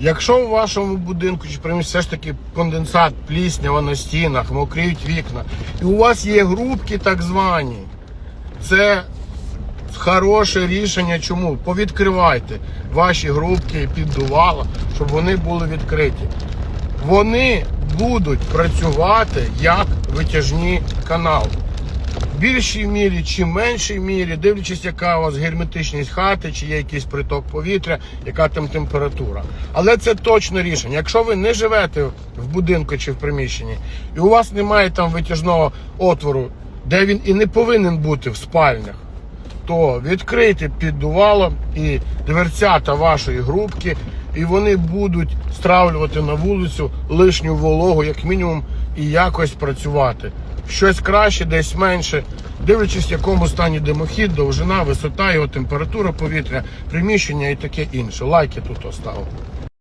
Якщо у вашому будинку чи приміщенні все ж таки конденсат, пліснява на стінах, мокріють вікна, і у вас є грубки так звані, це хороше рішення. Чому? Повідкривайте ваші грубки піддувала, щоб вони були відкриті. Вони будуть працювати як витяжні канали. Більшій мірі чи меншій мірі, дивлячись, яка у вас герметичність хати, чи є якийсь приток повітря, яка там температура. Але це точно рішення. Якщо ви не живете в будинку чи в приміщенні, і у вас немає там витяжного отвору, де він і не повинен бути в спальнях, то відкрийте піддувало і дверцята вашої грубки, і вони будуть стравлювати на вулицю лишню вологу, як мінімум, і якось працювати. Щось краще, десь менше, дивлячись, в якому стані димохід, довжина, висота, його температура повітря, приміщення і таке інше. Лайки тут оставив.